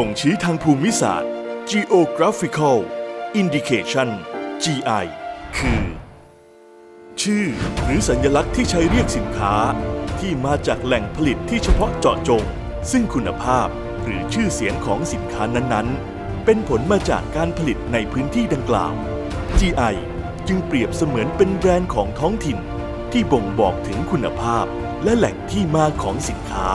บ่งชี้ทางภูมิศาสตร์ geographical indication GI คือ ชื่อหรือสัญลักษณ์ที่ใช้เรียกสินค้า ที่มาจากแหล่งผลิตที่เฉพาะเจาะจง ซึ่งคุณภาพหรือชื่อเสียงของสินค้านั้นๆ เป็นผลมาจากการผลิตในพื้นที่ดังกล่าว GI จึงเปรียบเสมือนเป็นแบรนด์ของท้องถิ่น ที่บ่งบอกถึงคุณภาพและแหล่งที่มาของสินค้า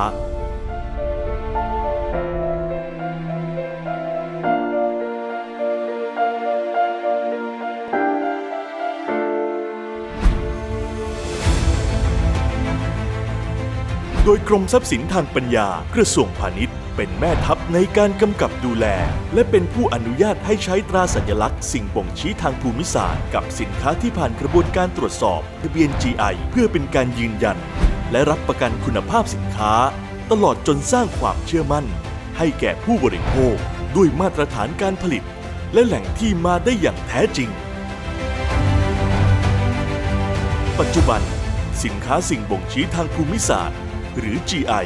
ดยกรมทรัพย์สินทางปัญญากระทรวงพาณิชย์ เป็นแม่ทัพในการกำกับดูแล และเป็นผู้อนุญาตให้ใช้ตราสัญลักษณ์ สิ่งบ่งชี้ทางภูมิศาสตร์ กับสินค้าที่ผ่านกระบวนการตรวจสอบทะเบียน GI เพื่อเป็นการยืนยัน และรับประกันคุณภาพสินค้า ตลอดจนสร้างความเชื่อมั่น ให้แก่ผู้บริโภค ด้วยมาตรฐานการผลิต และแหล่งที่มาได้อย่างแท้จริง ปัจจุบันสินค้าสิ่งบ่งชี้ทางภูมิศาสตร์ หรือ GI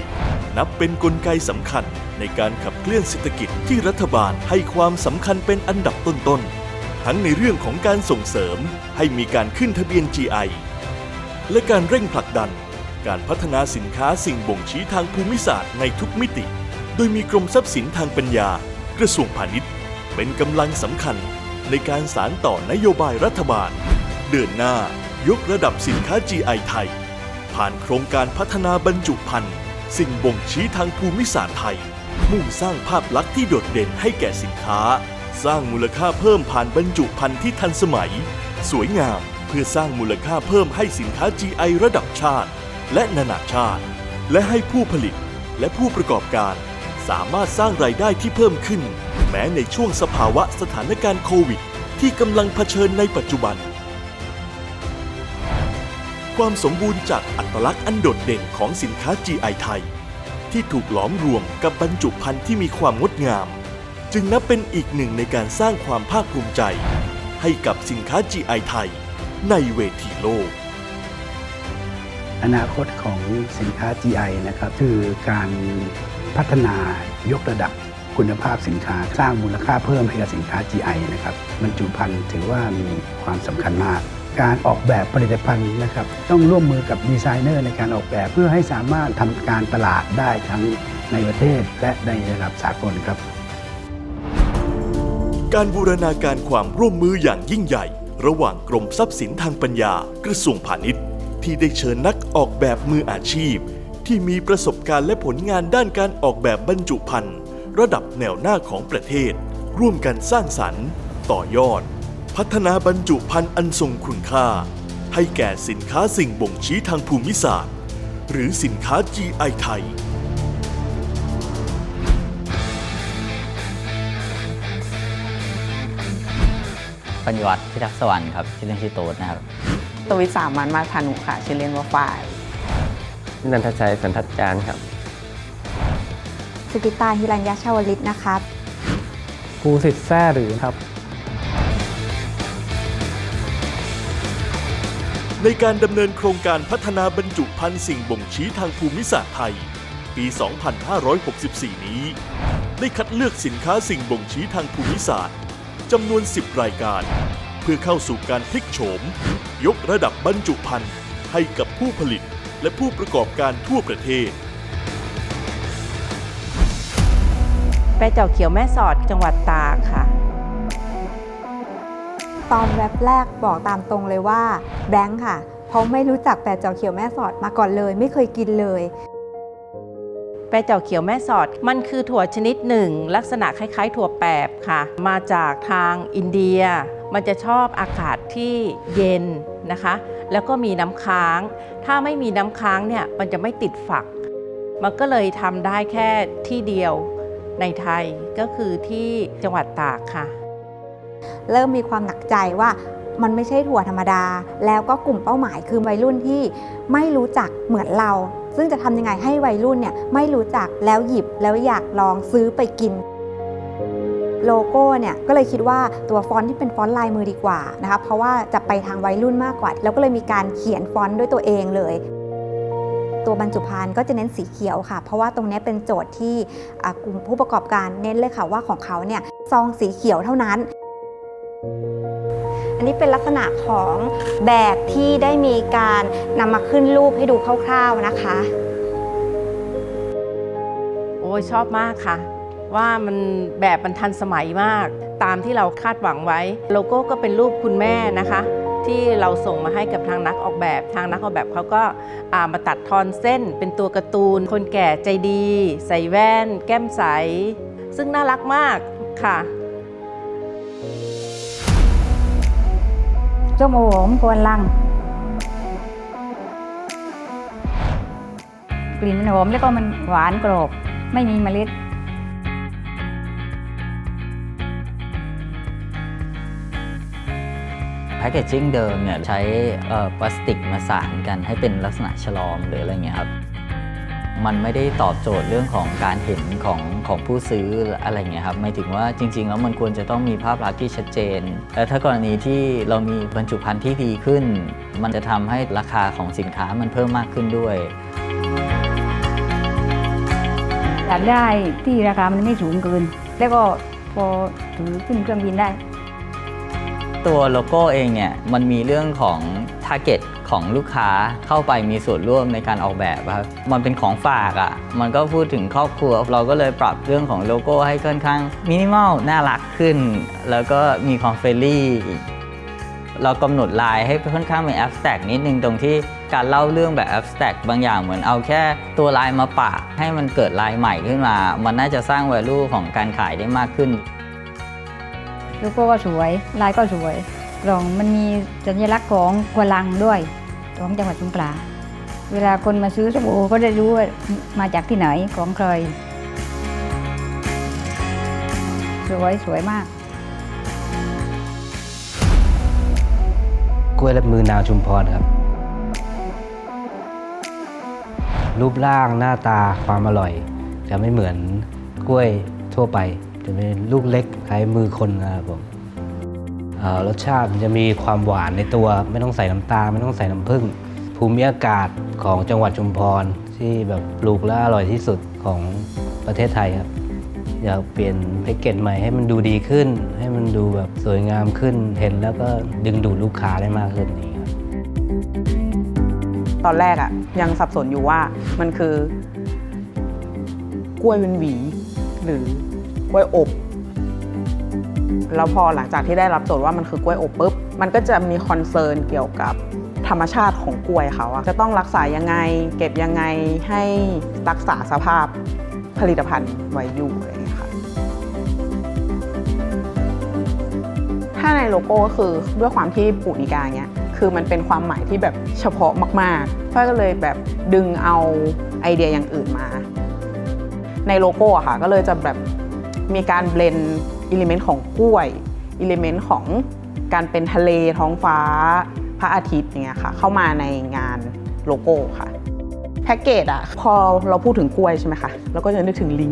นับเป็นนกลไกสำคัญในการขับเคลื่อนเศรษฐกิจที่รัฐบาลให้ความสำคัญเป็นอันดับต้นๆ ทั้งในเรื่องของการส่งเสริมให้มีการขึ้นทะเบียน GI และการเร่งผลักดัน การพัฒนาสินค้าสิ่งบ่งชี้ทางภูมิศาสตร์ในทุกมิติ โดยมีกรมทรัพย์สินทางปัญญา กระทรวงพาณิชย์ เป็นกำลังสำคัญในการสารต่อนโยบายรัฐบาล เดินหน้ายกระดับสินค้า GI ไทย ผ่านโครงการพัฒนาบรรจุภัณฑ์สิ่งบ่งชี้ทางภูมิศาสตร์ไทย มุ่งสร้างภาพลักษณ์ที่โดดเด่นให้แก่สินค้า สร้างมูลค่าเพิ่มผ่านบรรจุภัณฑ์ที่ทันสมัย สวยงามเพื่อสร้างมูลค่าเพิ่มให้สินค้า GI ระดับชาติ และนานาชาติ และให้ผู้ผลิตและผู้ประกอบการ สามารถสร้างรายได้ที่เพิ่มขึ้น แม้ในช่วงสภาวะสถานการณ์โควิด ที่กำลังเผชิญในปัจจุบัน ความสมบูรณ์จากอัตลักษณ์อันโดดเด่นของสินค้า GI ไทย ที่ถูกหลอมรวมกับบรรจุภัณฑ์ที่มีความงดงาม จึงนับเป็นอีกหนึ่งในการสร้างความภาคภูมิใจ ให้กับสินค้า GI ไทย ในเวทีโลก อนาคตของสินค้า GI นะครับคือการพัฒนายกระดับคุณภาพสินค้าสร้างมูลค่าเพิ่มให้กับสินค้า GI นะครับบรรจุภัณฑ์ถือว่ามีความสำคัญมาก การออกแบบผลิตภัณฑ์นะครับต้องร่วมมือกับดีไซเนอร์ในการออกแบบเพื่อให้สามารถทำการตลาดได้ทั้งในประเทศและในระดับสากลครับ การบูรณาการความร่วมมืออย่างยิ่งใหญ่ ระหว่างกรมทรัพย์สินทางปัญญากระทรวงพาณิชย์ ที่ได้เชิญนักออกแบบมืออาชีพ ที่มีประสบการณ์และผลงานด้านการออกแบบบรรจุภัณฑ์ระดับแนวหน้าของประเทศ ร่วมกันสร้างสรรค์ ต่อยอด พัฒนาบรรจุภัณฑ์อันทรงคุณค่า ให้แก่สินค้าสิ่งบ่งชี้ทางภูมิศาสตร์ หรือสินค้า GI ไทย ปัญญวัฒน์พิทักษ์สวรรค์ครับชื่อเล่นชื่อโต๊ดนะครับ ตวิสามันมาพานุค่ะชื่อเล่นว่าฝ่าย นันทชัยสันทัดจานครับ สุกิตาฮิรัญยชาวลิตนะครับ ภูสิทธิ์แซ่หรือครับ ในการดำเนินโครงการพัฒนาบรรจุภัณฑ์สิ่งบ่งชี้ทางภูมิศาสตร์ไทย ปี 2564 นี้ ได้คัดเลือกสินค้าสิ่งบ่งชี้ทางภูมิศาสตร์จำนวน 10 รายการ เพื่อเข้าสู่การพลิกโฉม ยกระดับบรรจุภัณฑ์ให้กับผู้ผลิตและผู้ประกอบการทั่วประเทศแปเจ่าเขียวแม่สอดจังหวัดตากค่ะ ตอนแว็บแรกบอกตามตรงเลยว่าแบงค์ค่ะ เพราะไม่รู้จักแปดเจ้าเขียวแม่สอดมาก่อนเลย ไม่เคยกินเลย แปรเจ่าเขียวแม่สอด มันคือถั่วชนิดหนึ่ง ลักษณะคล้าย ๆ ถั่วแปบค่ะ มาจากทางอินเดีย มันจะชอบอากาศที่เย็นนะคะ แล้วก็มีน้ำค้าง ถ้าไม่มีน้ำค้างเนี่ยมันจะไม่ติดฝัก มันก็เลยทำได้แค่ที่เดียวในไทยก็คือที่จังหวัดตากค่ะ เริ่มมีความหนักใจว่ามันไม่ใช่ถั่วธรรมดา แล้วก็กลุ่มเป้าหมายคือวัยรุ่นที่ไม่รู้จักเหมือนเรา ซึ่งจะทำยังไงให้วัยรุ่นเนี่ยไม่รู้จักแล้วหยิบแล้วอยากลองซื้อไปกินโลโก้เนี่ยก็เลยคิดว่าตัวฟอนต์ที่เป็นฟอนต์ลายมือดีกว่านะคะเพราะว่าจะไปทางวัยรุ่นมากกว่า แล้วก็เลยมีการเขียนฟอนต์ด้วยตัวเองเลย ตัวบรรจุภัณฑ์ก็จะเน้นสีเขียวค่ะ เพราะว่าตรงนี้เป็นโจทย์ที่กลุ่มผู้ประกอบการเน้นเลยค่ะว่าของเขาเนี่ยซองสีเขียวเท่านั้น อันนี้เป็นลักษณะของแบบที่ได้มีการนำมาขึ้นรูปให้ดูคร่าวๆนะคะ โอ้ยชอบมากค่ะ ว่ามันแบบมันทันสมัยมาก ตามที่เราคาดหวังไว้ โลโก้ก็เป็นรูปคุณแม่นะคะ ที่เราส่งมาให้กับทางนักออกแบบ ทางนักออกแบบเขาก็ามาตัดทอนเส้น เป็นตัวการ์ตูน คนแก่ใจดี ใส่แว่น แก้มใส ซึ่งน่ารักมากค่ะ ส้มโอหอมกวนลัง กลิ่นมันหอมแล้วก็มันหวานกรอบไม่มีเมล็ดแพคเกจจิ้งเดิมเนี่ยใช้พลาสติกมาสานกันให้เป็นลักษณะฉลอมหรืออะไรเงี้ยครับ มันไม่ได้ตอบโจทย์เรื่องของการเห็นของของผู้ซื้ออะไรเงี้ยครับหมายถึงว่าจริง ๆ แล้วมันควรจะต้องมีภาพลักษณ์ที่ชัดเจน และถ้ากรณีที่เรามีบรรจุภัณฑ์ที่ดีขึ้น มันจะทำให้ราคาของสินค้ามันเพิ่มมากขึ้นด้วยอยากได้ที่ราคามันไม่สูงเกิน แล้วก็พอถือขึ้นเครื่องบินได้ ตัวโลโก้เองเนี่ยมันมีเรื่องของ t a r g e t ของลูกค้าเข้าไปมีส่วนร่วมในการออกแบบครับมันเป็นของฝากอะ่ะมันก็พูดถึงครอบครัว เราก็เลยปรับเรื่องของโลโก้ให้ค่อนข้างมินิมอลน่ารักขึ้น แล้วก็มีความเฟรนลี่เรากำหนดลายให้ค่อนข้างเป็นแอบสแต็กนิดนึงตรงที่การเล่าเรื่องแบบแอบสแต็กบางอย่างเหมือนเอาแค่ตัวลายมาปะ ให้มันเกิดลายใหม่ขึ้นมา มันน่าจะสร้าง value ของการขายได้มากขึ้นโลโก้ก็สวย ลายก็สวยกล่องมันมีสัญลักษณ์ของกวลังด้วย ของจังหวัดสงขลาเวลาคนมาซื้อสบู่ก็ได้รู้ว่ามาจากที่ไหนของใครสวยสวยมาก กล้วยและมือนางชุมพรครับ รูปร่างหน้าตาความอร่อย จะไม่เหมือนกล้วยทั่วไป จะเป็นลูกเล็กคล้ายมือคนนะครับผม รสชาติจะมีความหวานในตัวไม่ต้องใส่น้ำตาลไม่ต้องใส่น้ำผึ้งภูมิอากาศของจังหวัดชุมพรที่แบบปลูกและอร่อยที่สุดของประเทศไทยครับอยากเปลี่ยนแพ็กเกจใหม่ให้มันดูดีขึ้น ให้มันดูแบบสวยงามขึ้นเห็นแล้วก็ดึงดูดลูกค้าได้มากขึ้นนี้ครับตอนแรกอะยังสับสนอยู่ว่ามันคือกล้วยเป็นหวี หรือกล้วยอบ แล้วพอหลังจากที่ได้รับโจทย์ว่ามันคือกล้วยอบปุ๊บ มันก็จะมีคอนเซิร์นเกี่ยวกับธรรมชาติของกล้วยเขาอะจะต้องรักษายังไง เก็บยังไงให้รักษาสภาพผลิตภัณฑ์ไว้อยู่อะไรอย่างเงี้ยค่ะถ้าในโลโก้ก็คือด้วยความที่ปูนิกาเนี้ยคือมันเป็นความหมายที่แบบเฉพาะมากๆฝ้ายก็เลยแบบดึงเอาไอเดียอย่างอื่นมา ในโลโก้อะค่ะก็เลยจะแบบมีการเบลน อิเลเมนต์ของกล้วยอิเลเมนต์ของการเป็นทะเลท้องฟ้า พระอาทิตย์เงี้ยค่ะ เข้ามาในงานโลโก้ค่ะแพ็กเกจอะพอเราพูดถึงกล้วยใช่ไหมคะเราก็จะนึกถึงลิง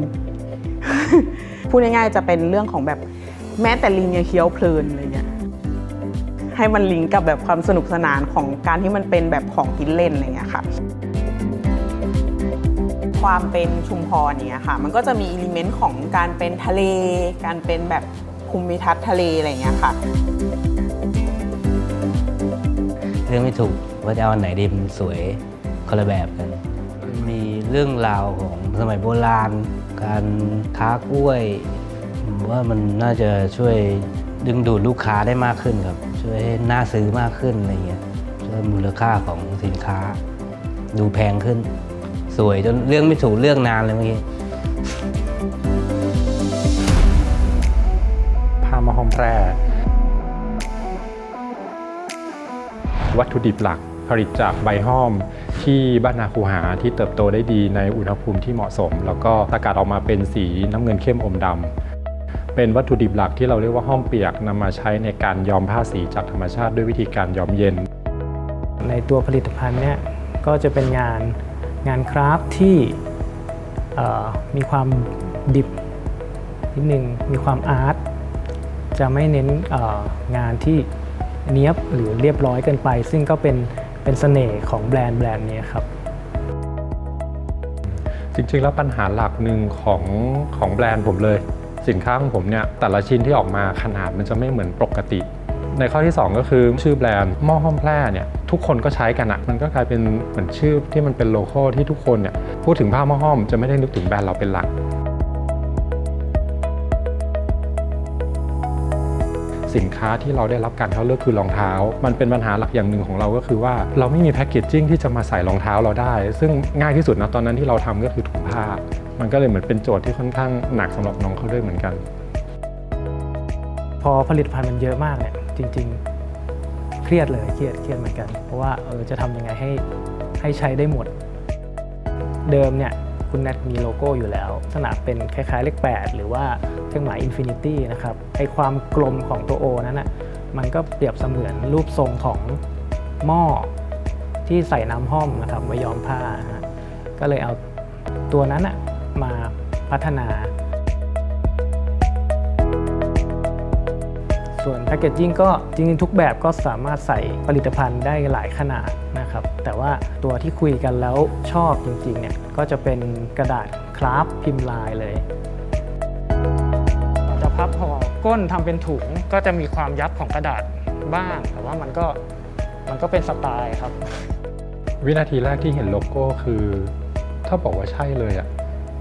พูดง่ายๆจะเป็นเรื่องของแบบแม้แต่ลิงยังเคี้ยวเพลินอะไรเงี้ยให้มันลิงก์กับแบบความสนุกสนานของการที่มันเป็นแบบของกินเล่นอะไรเงี้ยค่ะ ความเป็นชุมพรเนี่ยค่ะ มันก็จะมีอิเลเมนต์ของการเป็นทะเล การเป็นแบบภูมิทัศน์ทะเลอะไรเงี้ยค่ะเรื่องไม่ถูกว่าจะเอาอันไหนดีมันสวยคนละแบบกัน มีเรื่องราวของสมัยโบราณ การค้ากล้วยผมว่ามันน่าจะช่วยดึงดูดลูกค้าได้มากขึ้นครับ ช่วยให้น่าซื้อมากขึ้นอะไรเงี้ยช่วยมูลค่าของสินค้าดูแพงขึ้น สวยจนเรื่องไม่ถูกเรื่องนานเลยเมื่อกี้พามาหอมแพร่วัตถุดิบหลักผลิตจากใบห้อมที่บ้านนาคูหาที่เติบโตได้ดีในอุณหภูมิที่เหมาะสม แล้วก็สกัดออกมาเป็นสีน้ำเงินเข้มอมดำเป็นวัตถุดิบหลักที่เราเรียกว่าห้อมเปียกนำมาใช้ในการย้อมผ้าสีจากธรรมชาติด้วยวิธีการย้อมเย็น ในตัวผลิตภัณฑ์เนี่ยก็จะเป็นงาน งานคราฟที่มีความดิบนิดนึงมีความอาร์ตจะไม่เน้นงานที่เนี้ยบหรือเรียบร้อยเกินไป ซึ่งก็เป็นเป็นเสน่ห์ของแบรนด์แบรนด์นี้ครับ จริงๆแล้วปัญหาหลักหนึ่งของของแบรนด์ผมเลย สินค้าของผมเนี่ยแต่ละชิ้นที่ออกมาขนาดมันจะไม่เหมือนปกติ ในข้อที่ 2 ก็คือชื่อแบรนด์หม้อห้อมแพร่เนี่ยทุกคนก็ใช้กันอะมันก็กลายเป็นเหมือนชื่อที่มันเป็นโลโก้ที่ทุกคนเนี่ยพูดถึงผ้าหม้อห้อมจะไม่ได้นึกถึงแบรนด์เราเป็นหลักสินค้าที่เราได้รับการเข้าเลือกคือรองเท้า มันเป็นปัญหาหลักอย่างหนึ่งของเราก็คือว่าเราไม่มีแพคเกจจิ้งที่จะมาใส่รองเท้าเราได้ ซึ่งง่ายที่สุดนะตอนนั้นที่เราทำก็คือถุงผ้า มันก็เลยเหมือนเป็นโจทย์ที่ค่อนข้างหนักสำหรับน้องเขาด้วยเหมือนกัน พอผลิตภัณฑ์มันเยอะมากเนี่ย จริง ๆ เครียดเลยเครียดเครียดเหมือนกัน เพราะว่าเออจะทำยังไงให้ให้ใช้ได้หมด เดิมเนี่ยคุณแนทมีโลโก้อยู่แล้ว ลักษณะเป็นคล้ายๆเลข 8 หรือว่าเครื่องหมาย Infinity นะครับไอความกลมของตัว O นั้นนะมันก็เปรียบเสมือนรูปทรงของหม้อที่ใส่น้ำห้อมนะครับไว้ย้อมผ้านะก็เลยเอาตัวนั้นนะมาพัฒนา ส่วนแพคเกจจิ้งก็จริงๆทุกแบบก็สามารถใส่ผลิตภัณฑ์ได้หลายขนาดนะครับแต่ว่าตัวที่คุยกันแล้วชอบจริงๆเนี่ยก็จะเป็นกระดาษคราฟต์พิมพ์ลายเลยเราจะพับห่อก้นทำเป็นถุงก็จะมีความยับของกระดาษบ้าง แต่ว่ามันก็มันก็เป็นสไตล์ครับ วินาทีแรกที่เห็นโลโก้คือ ถ้าบอกว่าใช่เลยอะ่ะ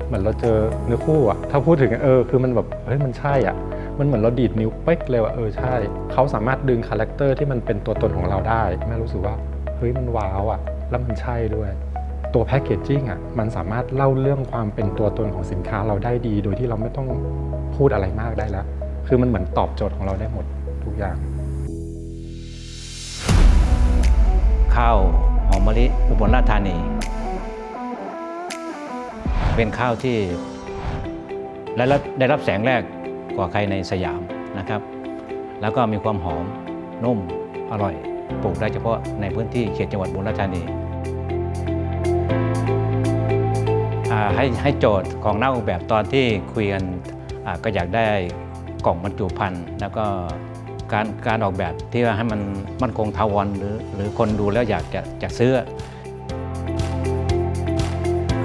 เหมือนเราเจอเนื้อคู่อะ่ะถ้าพูดถึงเออคือมันแบบเฮ้ยมันใช่อะ่ะ มันเหมือนเราดีดนิ้วเป๊กเลยว่าเออใช่ เขาสามารถดึงคาแรคเตอร์ที่มันเป็นตัวตนของเราได้แม่รู้สึกว่าเฮ้ยมันว้าวอะ่ะ แล้วมันใช่ด้วย ตัวแพคเกจจิ้งอะมันสามารถเล่าเรื่องความเป็นตัวตนของสินค้าเราได้ดี โดยที่เราไม่ต้องพูดอะไรมากได้แล้ว คือมันเหมือนตอบโจทย์ของเราได้หมดทุกอย่าง ข้าวหอมมะลิอุบลราชธานี เป็นข้าวที่ได้รับได้รับแสงแรก กว่าใครในสยามนะครับ แล้วก็มีความหอมนุ่มอร่อยปลูกได้เฉพาะในพื้นที่เขตจังหวัดอุบลราชธานีให้ให้โจทย์ของนักออกแบบตอนที่คุยกันก็อยากได้กล่องบรรจุภัณฑ์แล้วก็การการออกแบบที่ว่าให้มันมั่นคงทาวรหรือหรือคนดูแล้วอยากจะจะซื้อ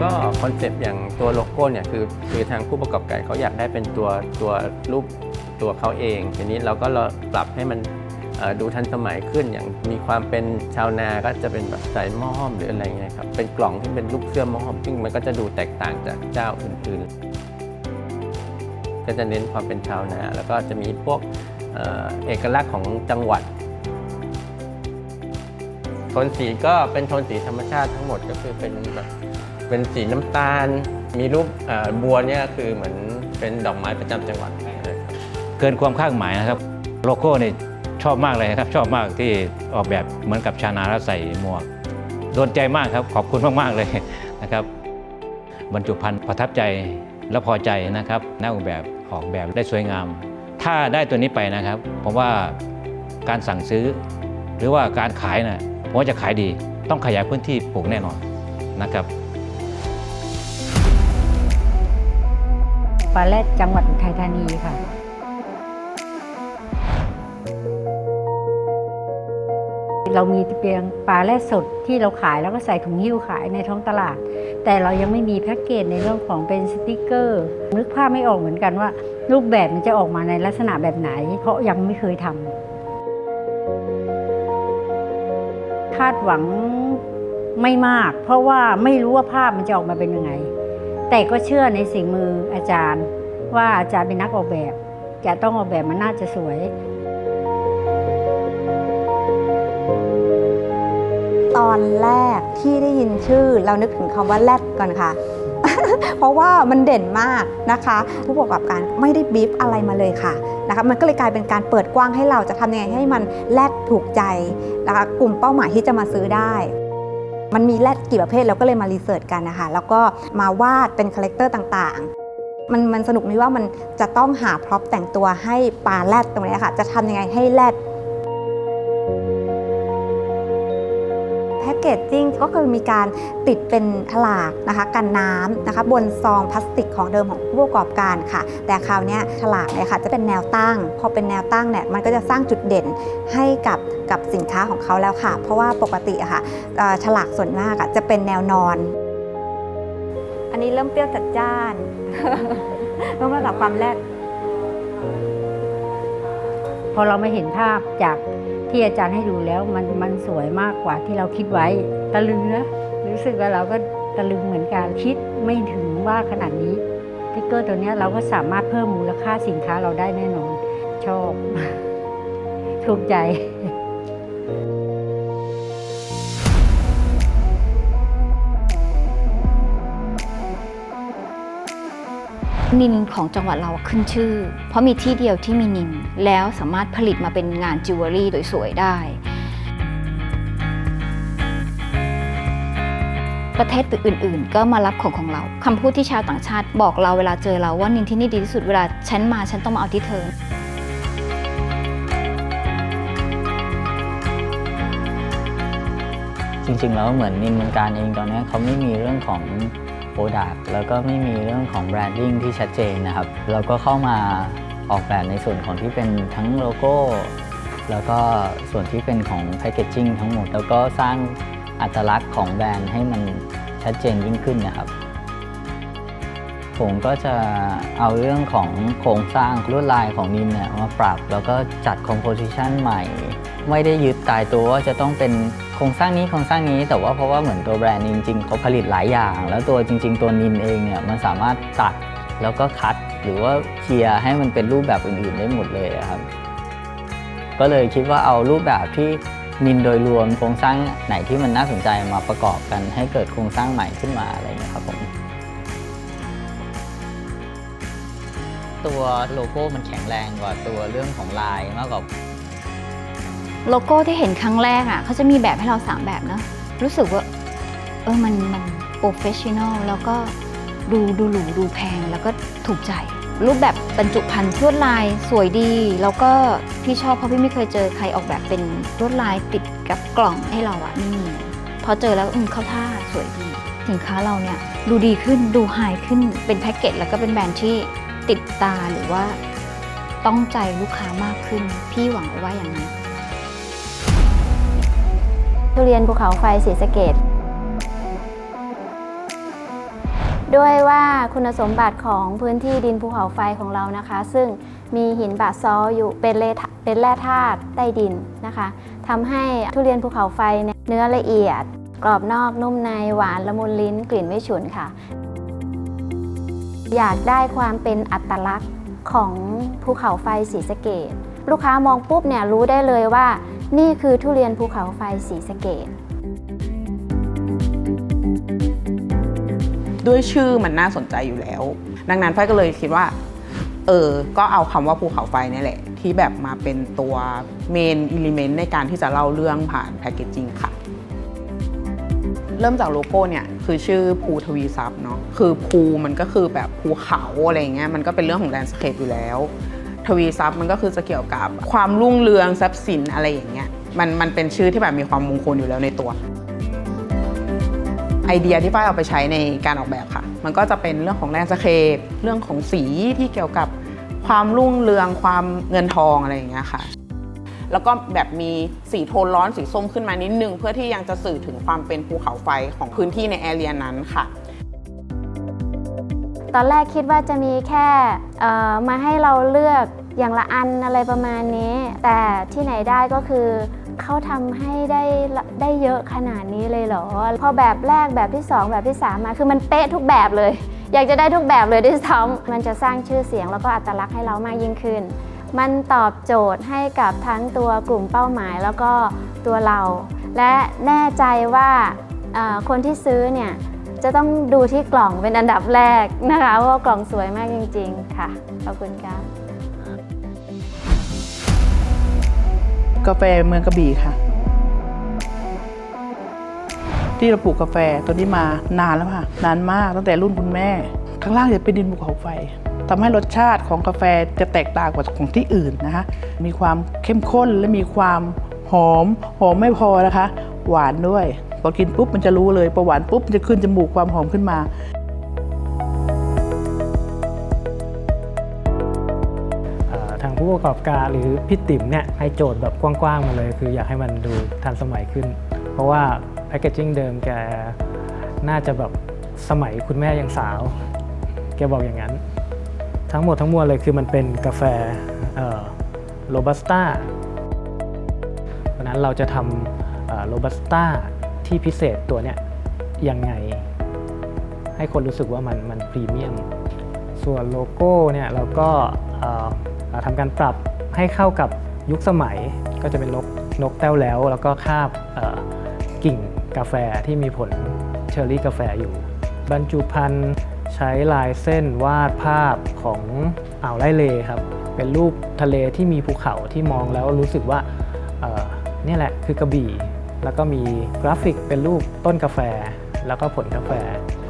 ก็คอนเซปต์อย่างตัวโลโก้เนี่ยคือคือทางผู้ประกอบการเขาอยากได้เป็นตัวตัวรูปตัวเขาเอง ทีนี้เราก็เราปรับให้มันดูทันสมัยขึ้นอย่างมีความเป็นชาวนาก็จะเป็นแบบใส่หม้อห้อมหรืออะไรเงี้ยครับเป็นกล่องที่เป็นรูปเสื้อหม้อห้อมซึ่งมันก็จะดูแตกต่างจากเจ้าอื่นๆ ก็จะเน้นความเป็นชาวนา แล้วก็จะมีพวกเอ่อเอกลักษณ์ของจังหวัดโทนสีก็เป็นโทนสีธรรมชาติทั้งหมดก็คือเป็นแบบ เป็นสีน้ำตาล มีรูปบัวเนี่ยคือเหมือนเป็นดอกไม้ประจำจังหวัดเลยครับเกินความคาดหมายนะครับ โลโก้นี่ชอบมากเลยครับ ชอบมากที่ออกแบบเหมือนกับชานาแล้วใส่หมวกโดนใจมากครับขอบคุณมากๆเลยนะครับ บรรจุภัณฑ์ประทับใจและพอใจนะครับนักออกแบบออกแบบได้สวยงาม ถ้าได้ตัวนี้ไปนะครับ ผมว่าการสั่งซื้อ หรือว่าการขายนะ่ะผมว่าจะขายดี ต้องขยายพื้นที่ปลูกแน่นอนนะครับ ปลาแรดจังหวัดอุทัยธานีค่ะเรามีเพียงปลาแรดสดที่เราขายแล้วก็ใส่ถุงหิ้วขายในท้องตลาด แต่เรายังไม่มีแพ็กเกจในเรื่องของเป็นสติกเกอร์ นึกภาพไม่ออกเหมือนกันว่า รูปแบบมันจะออกมาในลักษณะแบบไหน เพราะยังไม่เคยทำคาดหวังไม่มาก เพราะว่าไม่รู้ว่าภาพมันจะออกมาเป็นยังไง แต่ก็เชื่อในสิ่งมืออาจารย์ ว่าอาจารย์เป็นนักออกแบบ จะต้องออกแบบมันน่าจะสวย ตอนแรกที่ได้ยินชื่อเรานึกถึงคำว่าแรดก่อนค่ะ เพราะว่ามันเด่นมากนะคะ ผู้ประกอบการไม่ได้บีฟอะไรมาเลยค่ะนะคะมันก็เลยกลายเป็นการเปิดกว้างให้เราจะทำยังไงให้มันแรดถูกใจนะคะกลุ่มเป้าหมายที่จะมาซื้อได้ มันมีแรดกี่ประเภทเราก็เลยมารีเสิร์ชกันนะคะแล้วก็มาวาดเป็นคาแรคเตอร์ต่างๆ มันมันสนุกนี่ว่ามันจะต้องหาพร็อพแต่งตัวให้ปลาแรดตรงนี้ค่ะจะทำยังไงให้แรด เกจจิ้งก็คือมีการติดเป็นฉลากนะคะกันน้ำนะคะบนซองพลาสติกของเดิมของผู้ประกอบการค่ะ แต่คราวนี้ฉลากเนี่ยค่ะจะเป็นแนวตั้ง พอเป็นแนวตั้งเนี่ยมันก็จะสร้างจุดเด่นให้กับกับสินค้าของเขาแล้วค่ะ เพราะว่าปกติอะค่ะฉลากส่วนมากจะเป็นแนวนอน อันนี้เริ่มเปรี้ยวจัดจ้านต้องระดับความแรกพอเราไม่เห็นภาพจาก ที่อาจารย์ให้ดูแล้วมันมันสวยมากกว่าที่เราคิดไว้ตะลึงนะรู้สึกว่าเราก็ตะลึงเหมือนกันคิดไม่ถึงว่าขนาดนี้ติ๊กเกอร์ตัวนี้เราก็สามารถเพิ่มมูลค่าสินค้าเราได้แน่นอน ชอบ ถูกใจ นินของจังหวัดเราขึ้นชื่อ เพราะมีที่เดียวที่มีนิน แล้วสามารถผลิตมาเป็นงานจิวเวลรี่สวยๆได้ ประเทศอื่นๆ ก็มารับของของเราคำพูดที่ชาวต่างชาติบอกเราเวลาเจอเราว่านินที่นี่ดีที่สุดเวลาฉันมาฉันต้องมาเอาที่เธอจริงๆแล้วเหมือนนินเมืองการเองตอนนี้เขาไม่มีเรื่องของ โปรดักต์แล้วก็ไม่มีเรื่องของแบรนดิ้งที่ชัดเจนนะครับ เราก็เข้ามาออกแบบในส่วนของที่เป็นทั้งโลโก้ แล้วก็ส่วนที่เป็นของแพคเกจจิ้งทั้งหมด แล้วก็สร้างอัตลักษณ์ของแบรนด์ให้มันชัดเจนยิ่งขึ้นนะครับ ผมก็จะเอาเรื่องของโครงสร้างลวดลายของนินเนี่ยมาปรับ แล้วก็จัดคอมโพสิชันใหม่ ไม่ได้ยึดตายตัวว่าจะต้องเป็นโครงสร้างนี้โครงสร้างนี้แต่ว่าเพราะว่าเหมือนตัวแบรนด์จริงๆเขาผลิตหลายอย่าง แล้วตัวจริง ๆ ตัวนินเองเนี่ยมันสามารถตัดแล้วก็คัดหรือว่าเคลียร์ให้มันเป็นรูปแบบอื่นๆได้หมดเลยครับ ก็เลยคิดว่าเอารูปแบบที่นินโดยรวมโครงสร้างไหนที่มันน่าสนใจมาประกอบกันให้เกิดโครงสร้างใหม่ขึ้นมาอะไรอย่างเงี้ยครับผมตัวโลโก้มันแข็งแรงกว่าตัวเรื่องของลายมากกว่า โลโก้ที่เห็นครั้งแรกอะเขาจะมีแบบให้เรา3แบบเนอะรู้สึกว่า เออมันมันโปรเฟชชั่นอลแล้วก็ดูดูหรูดูแพงแล้วก็ถูกใจ รูปแบบบรรจุภัณฑ์ลวดลายสวยดี แล้วก็พี่ชอบเพราะพี่ไม่เคยเจอใครออกแบบเป็นลวดลายติดกับกล่องให้เราอะไม่มีพอเจอแล้วอืมเข้าท่าสวยดีสินค้าเราเนี่ยดูดีขึ้นดูไฮขึ้นเป็นแพ็กเกจแล้วก็เป็นแบรนด์ที่ติดตาหรือว่าต้องใจลูกค้ามากขึ้น พี่หวังเอาไว้อย่างนั้น ทุเรียนภูเขาไฟศรีสะเกดด้วยว่าคุณสมบัติของพื้นที่ดินภูเขาไฟของเรานะคะ ซึ่งมีหินบาซอลอยู่เป็นเลเป็นแร่ธาตุใต้ดินนะคะทำให้ทุเรียนภูเขาไฟเนี่ยเนื้อละเอียด กรอบนอกนุ่มในหวานละมุนลิ้นกลิ่นไม่ฉุนค่ะ อยากได้ความเป็นอัตลักษณ์ของภูเขาไฟศรีสะเกดลูกค้ามองปุ๊บเนี่ยรู้ได้เลยว่า นี่คือทุเรียนภูเขาไฟศรีสเกดด้วยชื่อมันน่าสนใจอยู่แล้ว ดังนั้นไฟก็เลยคิดว่า เออ ก็เอาคำว่าภูเขาไฟนี่แหละ ที่แบบมาเป็นตัวเมนอิเลเมนต์ในการที่จะเล่าเรื่องผ่านแพคเกจจิ้งค่ะ เริ่มจากโลโก้เนี่ย คือชื่อภูทวีซับเนาะ คือภูมันก็คือแบบภูเขาอะไรเงี้ย มันก็เป็นเรื่องของแลนด์สเคปอยู่แล้ว ทวีซับมันก็คือจะเกี่ยวกับความรุ่งเรืองทรัพย์สินอะไรอย่างเงี้ยมันมันเป็นชื่อที่แบบมีความมงคลอยู่แล้วในตัว ไอเดียที่ฝ้ายเอาไปใช้ในการออกแบบค่ะ มันก็จะเป็นเรื่องของแลนด์สเคปเรื่องของสีที่เกี่ยวกับความรุ่งเรืองความเงินทองอะไรอย่างเงี้ยค่ะแล้วก็แบบมีสีโทนร้อนสีส้มขึ้นมานิดนึง เพื่อที่ยังจะสื่อถึงความเป็นภูเขาไฟของพื้นที่ในแอเรียนั้นค่ะ ตอนแรกคิดว่าจะมีแค่มาให้เราเลือกอย่างละอันอะไรประมาณนี้ แต่ที่ไหนได้ก็คือเขาทำให้ได้ได้เยอะขนาดนี้เลยเหรอ พอแบบแรกแบบที่ 2 แบบที่ 3 มาคือมันเป๊ะทุกแบบเลย อยากจะได้ทุกแบบเลยด้วยซ้ำมันจะสร้างชื่อเสียงแล้วก็อัตลักษณ์ให้เรามากยิ่งขึ้น มันตอบโจทย์ให้กับทั้งตัวกลุ่มเป้าหมายแล้วก็ตัวเรา และแน่ใจว่าคนที่ซื้อเนี่ย จะต้องดูที่กล่องเป็นอันดับแรกนะคะ เพราะกล่องสวยมากจริง ๆ ค่ะ ขอบคุณค่ะกาแฟเมืองกระบี่ค่ะ ที่เราปลูกกาแฟตัวนี้มานานแล้วค่ะ นานมากตั้งแต่รุ่นคุณแม่ ข้างล่างจะเป็นดินภูเขาไฟทำให้รสชาติของกาแฟจะแตกต่างกว่าของที่อื่นนะคะ มีความเข้มข้นและมีความหอม หอมไม่พอนะคะ หวานด้วย อกินปุ๊บมันจะรู้เลยพอหวานปุ๊บมันจะขึ้นจมูกความหอมขึ้นมาทางผู้ประกอบการหรือพี่ติ๋มเนี่ยให้โจทย์แบบกว้างๆมาเลย คืออยากให้มันดูทันสมัยขึ้น เพราะว่าแพคเกจจิ้งเดิมแกน่าจะแบบสมัยคุณแม่ยังสาว แกบอกอย่างนั้น ทั้งหมดทั้งมวลเลยคือมันเป็นกาแฟโรบัสต้าเพราะนั้นเราจะทำโรบัสต้า ที่พิเศษตัวเนี้ยยังไง ให้คนรู้สึกว่ามันมันพรีเมียม ส่วนโลโก้เนี่ยเราก็ทำการปรับให้เข้ากับยุคสมัยก็จะเป็นนกนกแต้วแล้ว แล้วก็คาบกิ่งกาแฟที่มีผลเชอร์รี่กาแฟอยู่ บรรจุภัณฑ์ใช้ลายเส้นวาดภาพของอ่าวไร่เลครับ เป็นรูปทะเลที่มีภูเขาที่มองแล้วรู้สึกว่าเนี่ยแหละคือกระบี่ แล้วก็มีกราฟิกเป็นรูปต้นกาแฟ แล้วก็ผลกาแฟ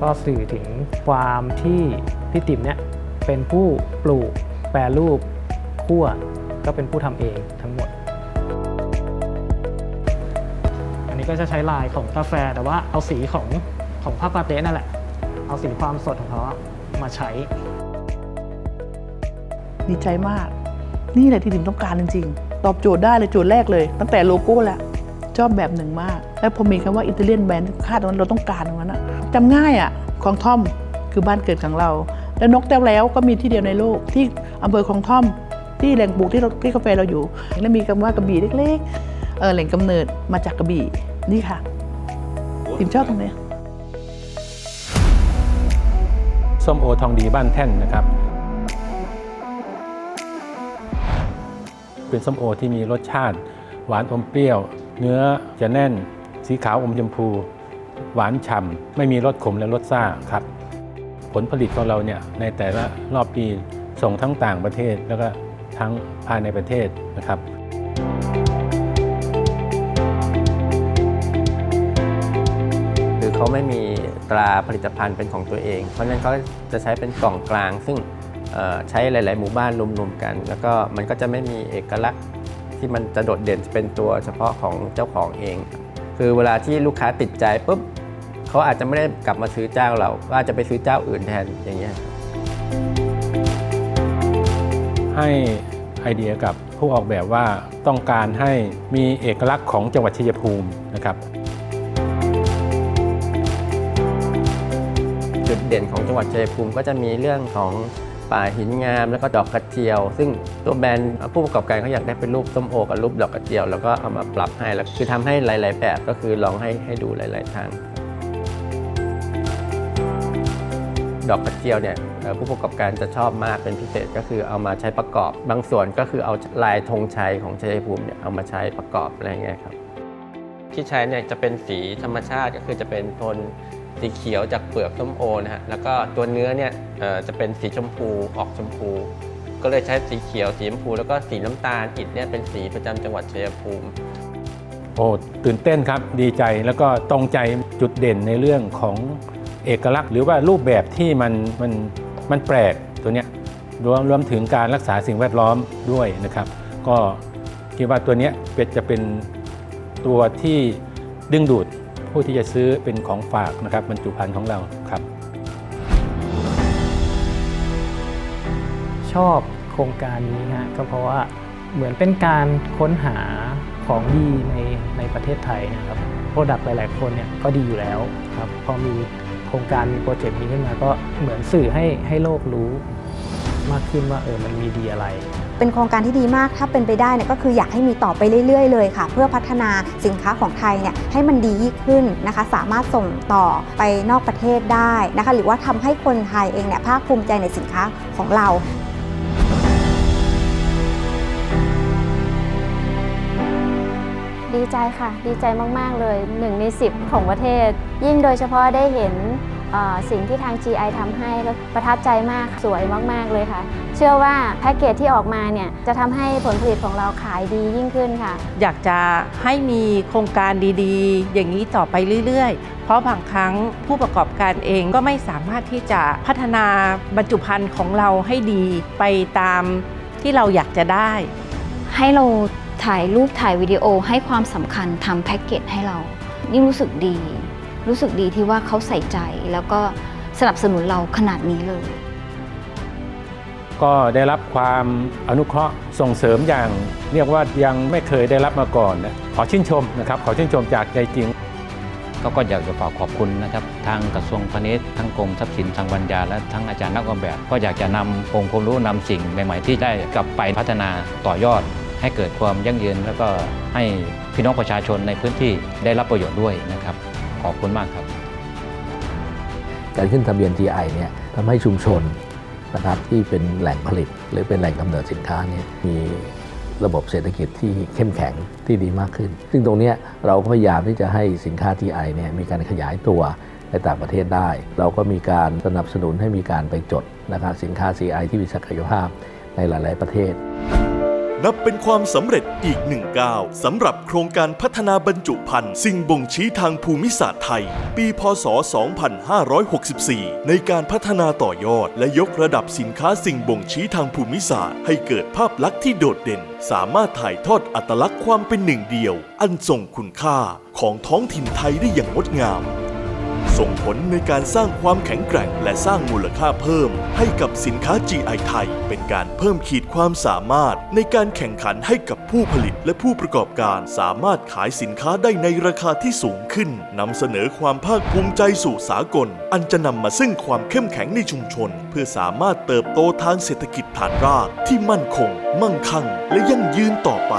ก็สื่อถึงความที่พี่ติ๋มเนี่ยเป็นผู้ปลูกแปรรูปคั่วก็เป็นผู้ทำเองทั้งหมด อันนี้ก็จะใช้ลายของกาแฟแต่ว่าเอาสีของของผ้าปาเต้นั่นแหละ เอาสีความสดของเขามาใช้ ดีใจมาก นี่แหละที่ติ๋มต้องการจริง ๆ ตอบโจทย์ได้เลยโจทย์แรกเลย ตั้งแต่โลโก้แล้ว ชอบแบบหนึ่งมาก แล้วพอมีคำว่าอิตาเลียนแบรนด์คาดว่าเราต้องการตรงนั้นอะจำง่ายอะคลองท่อมคือบ้านเกิดของเรา แล้วนกแต้วแล้วก็มีที่เดียวในโลกที่อำเภอคลองท่อม ที่แหล่งปลูกที่เราที่กาแฟเราอยู่แล้วมีคำว่ากระบี่เล็กๆเออแหล่งกำเนิดมาจากกระบี่นี่ค่ะติมชอบตรงนี้ส้มโอทองดีบ้านแท่นนะครับ เป็นส้มโอที่มีรสชาติ หวานอมเปรี้ยว เนื้อจะแน่น สีขาวอมชมพู หวานฉ่ำไม่มีรสขมและรสซ่าครับ ผลผลิตของเราเนี่ยในแต่ละรอบปีส่งทั้งต่างประเทศแล้วก็ทั้งภายในประเทศนะครับคือเขาไม่มีตราผลิตภัณฑ์เป็นของตัวเอง เพราะฉะนั้นเขาจะใช้เป็นกล่องกลาง ซึ่งใช้หลาย ๆ หมู่บ้านรวม ๆ กัน แล้วก็มันก็จะไม่มีเอกลักษณ์ ที่มันจะโดดเด่นเป็นตัวเฉพาะของเจ้าของเอง คือเวลาที่ลูกค้าติดใจปุ๊บเขาอาจจะไม่ได้กลับมาซื้อเจ้าเราก็อาจจะไปซื้อเจ้าอื่นแทนอย่างเงี้ยให้ไอเดียกับผู้ออกแบบว่าต้องการให้มีเอกลักษณ์ของจังหวัดชัยภูมินะครับจุดเด่นของจังหวัดชัยภูมิก็จะมีเรื่องของ ป่าหินงาม แล้วก็ดอกกระเจียว ซึ่งตัวแบรนด์ผู้ประกอบการเขาอยากได้เป็นรูปส้มโอกับรูปดอกกระเจียว แล้วก็เอามาปรับให้แล้วคือทำให้หลาย ๆ แบบก็คือลองให้ให้ดูหลาย ๆ ทางดอกกระเจียวเนี่ยผู้ประกอบการจะชอบมากเป็นพิเศษก็คือเอามาใช้ประกอบ บางส่วนก็คือเอาลายธงชัยของชัยภูมิเนี่ยเอามาใช้ประกอบอะไรเงี้ยครับที่ใช้เนี่ยจะเป็นสีธรรมชาติก็คือจะเป็นโทน สีเขียวจากเปลือกส้มโอนะฮะแล้วก็ตัวเนื้อเนี่ยจะเป็นสีชมพูออกชมพู ก็เลยใช้สีเขียวสีชมพู แล้วก็สีน้ำตาลอิฐเนี่ยเป็นสีประจำจังหวัดชัยภูมิโอ้ตื่นเต้นครับดีใจแล้วก็ตรงใจจุดเด่นในเรื่องของเอกลักษณ์ หรือว่ารูปแบบที่มันมันมันแปลกตัวเนี้ยรวมรวมถึงการรักษาสิ่งแวดล้อมด้วยนะครับ ก็คิดว่าตัวเนี้ยเป็นจะเป็นตัวที่ดึงดูด ผู้ที่จะซื้อเป็นของฝากนะครับบรรจุภัณฑ์ของเราครับ ชอบโครงการนี้ฮะก็เพราะว่าเหมือนเป็นการค้นหาของดีในในประเทศไทยนะครับโปรดักต์หลาย ๆ คนเนี่ยก็ดีอยู่แล้วครับพอมีโครงการมีโปรเจกต์นี้ขึ้นมาก็เหมือนสื่อให้ให้โลกรู้มากขึ้นว่าเออมันมีดีอะไร เป็นโครงการที่ดีมากถ้าเป็นไปได้เนี่ยก็คืออยากให้มีต่อไปเรื่อย ๆ เลยค่ะ เพื่อพัฒนาสินค้าของไทยเนี่ยให้มันดียิ่งขึ้นนะคะ สามารถส่งต่อไปนอกประเทศได้นะคะ หรือว่าทำให้คนไทยเองเนี่ยภาคภูมิใจในสินค้าของเราดีใจค่ะ ดีใจมาก ๆ เลยหนึ่งใน 10 ของประเทศ ยิ่งโดยเฉพาะได้เห็น สิ่งที่ทาง GI ทำให้แล้วประทับใจมากสวยมาก ๆ เลยค่ะ เชื่อว่าแพ็กเกจที่ออกมาเนี่ยจะทำให้ผลผลิตของเราขายดียิ่งขึ้นค่ะ อยากจะให้มีโครงการดีๆ อย่างนี้ต่อไปเรื่อย ๆ เพราะบางครั้งผู้ประกอบการเองก็ไม่สามารถที่จะพัฒนาบรรจุภัณฑ์ของเราให้ดีไปตามที่เราอยากจะได้ ให้เราถ่ายรูปถ่ายวิดีโอให้ความสำคัญทำแพ็กเกจให้เรา นี่รู้สึกดี รู้สึกดีที่ว่าเขาใส่ใจแล้วก็สนับสนุนเราขนาดนี้เลย ก็ได้รับความอนุเคราะห์ส่งเสริมอย่าง เรียกว่ายังไม่เคยได้รับมาก่อนนะขอชื่นชมนะครับ ขอชื่นชมจากใจจริงก็ก็อยากจะฝากขอบคุณนะครับ ทางกระทรวงพาณิชย์ทั้งกรมทรัพย์สินทางปัญญา และทั้งอาจารย์นักออกแบบ ก็อยากจะนำองค์ความรู้นำสิ่งใหม่ๆที่ได้กลับไปพัฒนาต่อยอด ให้เกิดความยั่งยืน แล้วก็ให้พี่น้องประชาชนในพื้นที่ได้รับประโยชน์ด้วยนะครับ ขอบคุณมากครับ การขึ้นทะเบียน GI เนี่ยทำให้ชุมชนนะครับที่เป็นแหล่งผลิต หรือเป็นแหล่งกำเนิดสินค้าเนี่ยมีระบบเศรษฐกิจที่เข้มแข็งที่ดีมากขึ้น ซึ่งตรงนี้เราก็พยายามที่จะให้สินค้า GI เนี่ยมีการขยายตัวในต่างประเทศได้ เราก็มีการสนับสนุนให้มีการไปจดนะครับสินค้า CI ที่มีศักยภาพในหลาย ๆ ประเทศ นับเป็นความสำเร็จอีกหนึ่งก้าวสำหรับโครงการพัฒนาบรรจุภัณฑ์สิ่งบ่งชี้ทางภูมิศาสตร์ไทย ปี พศ 2564 ในการพัฒนาต่อยอดและยกระดับสินค้าสิ่งบ่งชี้ทางภูมิศาสตร์ ให้เกิดภาพลักษณ์ที่โดดเด่น สามารถถ่ายทอดอัตลักษณ์ความเป็นหนึ่งเดียว อันทรงคุณค่าของท้องถิ่นไทยได้อย่างงดงาม ส่งผลในการสร้างความแข็งแกร่งและสร้างมูลค่าเพิ่ม ให้กับสินค้า GI ไทย เป็นการเพิ่มขีดความสามารถ ในการแข่งขันให้กับผู้ผลิตและผู้ประกอบการสามารถขายสินค้าได้ในราคาที่สูงขึ้นนำเสนอความภาคภูมิใจสู่สากล อันจะนำมาซึ่งความเข้มแข็งในชุมชน เพื่อสามารถเติบโตทางเศรษฐกิจฐานรากที่มั่นคง มั่งคั่ง และยั่งยืนต่อไป